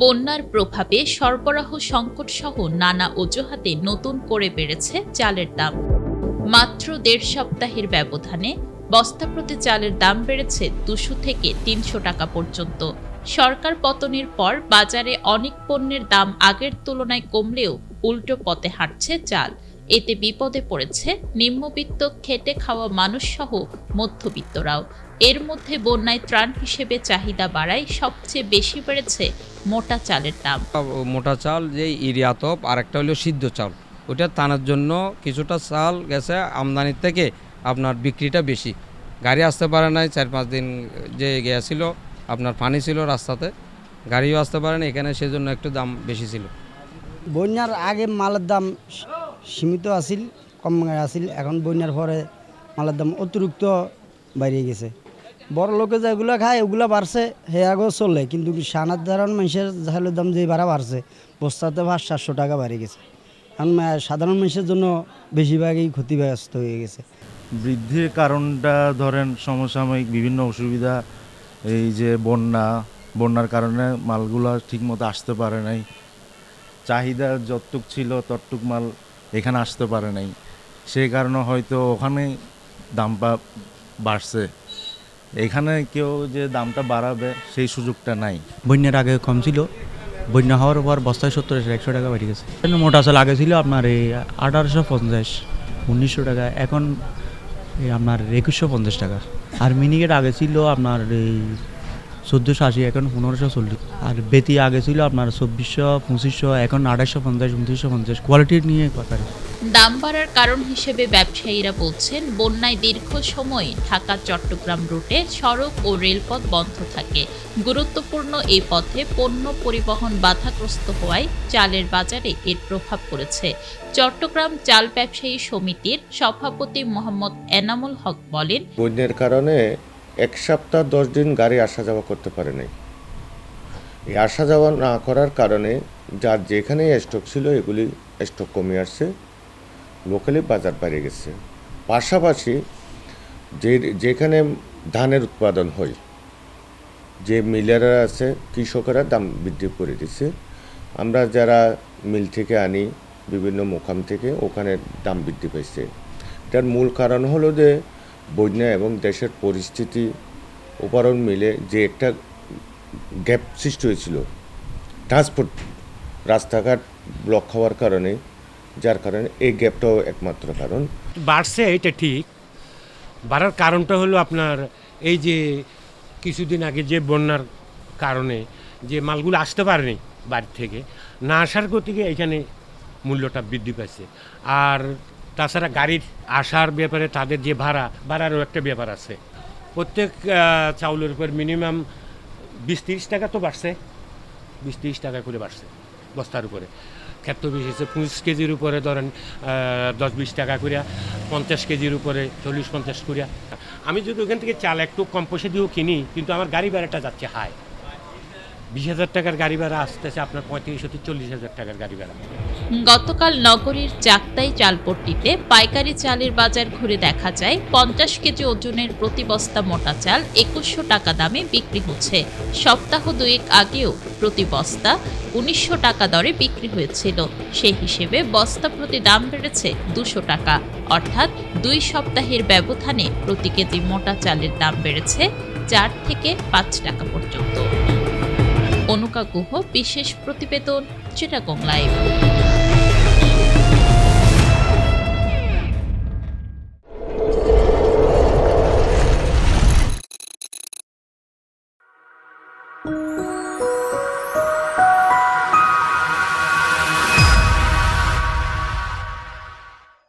বন্যার প্রভাবে সরবরাহ সংকট সহ নানা অজুহাতে নতুন করে বেড়েছে চালের দাম। মাত্র দেড় সপ্তাহের ব্যবধানে বস্তা প্রতি চালের দাম বেড়েছে দুশো থেকে তিনশো টাকা পর্যন্ত। সরকার পতনের পর বাজারে অনেক পণ্যের দাম আগের তুলনায় কমলেও উল্টো পথে হাঁটছে চাল। এতে বিপদে পড়েছে নিম্নবিত্ত খেটে খাওয়া মানুষ সহ মধ্যবিত্তরাও। এর মধ্যে বন্যায় ত্রাণ হিসেবে চাহিদা বাড়ায় সবচেয়ে বেশি বেড়েছে মোটা চালের দাম। মোটা চাল যে ইরিয়া তপ আর একটা হলো সিদ্ধ চাল। ওটা টানার জন্য কিছুটা চাল গেছে আমদানির থেকে আপনার বিক্রিটা বেশি। গাড়ি আসতে পারে নাই চার পাঁচ দিন যে গিয়েছিল আপনার পানি ছিল রাস্তাতে গাড়িও আসতে পারে না এখানে সেজন্য একটু দাম বেশি ছিল। বন্যার আগে মালের দাম সীমিত আছিল, কম আছিল। এখন বন্যার পরে মালের দাম অতিরিক্ত বাইরে গেছে। বড় লোকে যেগুলো খায়, ওগুলো বাড়ছে হে আগেও চলে। কিন্তু সাধারণ মানুষের চালের দাম যে বাড়া বাড়ছে, বস্তাতে ভাত সাতশো টাকা বাড়ে গেছে। কারণ সাধারণ মানুষের জন্য বেশিরভাগই ক্ষতিগ্রস্ত হয়ে গেছে। বৃদ্ধির কারণটা ধরেন সমসাময়িক বিভিন্ন অসুবিধা, এই যে বন্যা, বন্যার কারণে মালগুলো ঠিকমতো আসতে পারে নাই। চাহিদা যতটুক ছিল ততটুক মাল এখানে আসতে পারে নাই। সেই কারণে হয়তো ওখানে দামটা বাড়ছে। এখানে কেউ যে দামটা বাড়াবে সেই সুযোগটা নাই। বন্যার আগে কম ছিল। বন্যা হওয়ার পর বস্তায় সত্তর একশো টাকা বেড়ে গেছে। মোটা চাল আগে ছিল আপনার এই আঠারোশো পঞ্চাশ, উনিশশো টাকা। এখন আপনার একুশশো পঞ্চাশ টাকা। আর মিনিকেট আগে ছিল আপনার এই চোদ্দোশো আশি এখন পনেরোশো চল্লিশ। আর বেতি আগে ছিল আপনার চব্বিশশো পঁচিশশো এখন আঠাশশো পঞ্চাশ উনত্রিশশো পঞ্চাশ। কোয়ালিটি নিয়ে কথা দাম বাড়ার কারণ হিসেবে ব্যবসায়ীরা বলছেন বন্যায় দীর্ঘ সময় ঢাকা চট্টগ্রাম রুটে সড়ক ও রেলপথ বন্ধ থাকে। গুরুত্বপূর্ণ এই পথে পণ্য পরিবহন বাধাগ্রস্ত হওয়ায় চালের বাজারে এর প্রভাব পড়েছে। চট্টগ্রাম চাল ব্যবসায়ী সমিতির সভাপতি মোহাম্মদ এনামুল হক বলেন বন্যার কারণে এক সপ্তাহ দশ দিন গাড়ি আসা যাওয়া করতে পারে নাই। এই আসা যাওয়া না করার কারণে যার যেখানে স্টক ছিল এগুলি স্টক কমে আসছে লোকালি বাজার বেড়ে গেছে। পাশাপাশি যে যেখানে ধানের উৎপাদন হয়, যে মিলেরা আছে, কৃষকেরা দাম বৃদ্ধি করে দিচ্ছে। আমরা যারা মিল থেকে আনি, বিভিন্ন মোকাম থেকে, ওখানে দাম বৃদ্ধি পাইছে। এটার মূল কারণ হলো যে বন্যা এবং দেশের পরিস্থিতি উপরণ মিলে যে একটা গ্যাপ সৃষ্টি হয়েছিল। ট্রান্সপোর্ট রাস্তাঘাট ব্লক হওয়ার কারণে, যার কারণে এই গ্যাপটাও একমাত্র কারণ। বাড়ছে, এটা ঠিক। বাড়ার কারণটা হলো আপনার এই যে কিছুদিন আগে যে বন্যার কারণে যে মালগুলো আসতে পারেনি বাড়ি থেকে, না আসার গতিকে এখানে মূল্যটা বৃদ্ধি পাইছে। আর তাছাড়া গাড়ির আসার ব্যাপারে তাদের যে ভাড়া, ভাড়ারও একটা ব্যাপার আছে। প্রত্যেক চাউলের উপর মিনিমাম বিশ তিরিশ টাকা তো বাড়ছে। বিশ তিরিশ টাকা করে বাড়ছে বস্তার উপরে। ক্ষেত্র বিশেষে পঁচিশ কেজির উপরে ধরেন দশ বিশ টাকা করিয়া, পঞ্চাশ কেজির উপরে চল্লিশ পঞ্চাশ করিয়া। আমি যদি ওখান থেকে চাল একটু কম পয়সা দিয়েও কিনি, কিন্তু আমার গাড়ি ভাড়াটা যাচ্ছে হাই। বিশ হাজার টাকার গাড়ি ভাড়া আসতেছে, আপনার পঁয়ত্রিশ হতে চল্লিশ হাজার টাকার গাড়ি ভাড়া। গতকাল নগরীর চাকতাই চালপট্টিতে পাইকারি চালের বাজার ঘুরে দেখা যায়, পঞ্চাশ কেজি ওজনের প্রতি বস্তা মোটা চাল একুশশো টাকা দামে বিক্রি হচ্ছে। সপ্তাহ দুয়েক আগেও প্রতি বস্তা উনিশশো টাকা দরে বিক্রি হয়েছিল। সেই হিসেবে বস্তা প্রতি দাম বেড়েছে দুশো টাকা। অর্থাৎ দুই সপ্তাহের ব্যবধানে প্রতি কেজি মোটা চালের দাম বেড়েছে চার থেকে পাঁচ টাকা পর্যন্ত। দীপা গুহ বিশেষ প্রতিবেদন চিটাগং লাইভ।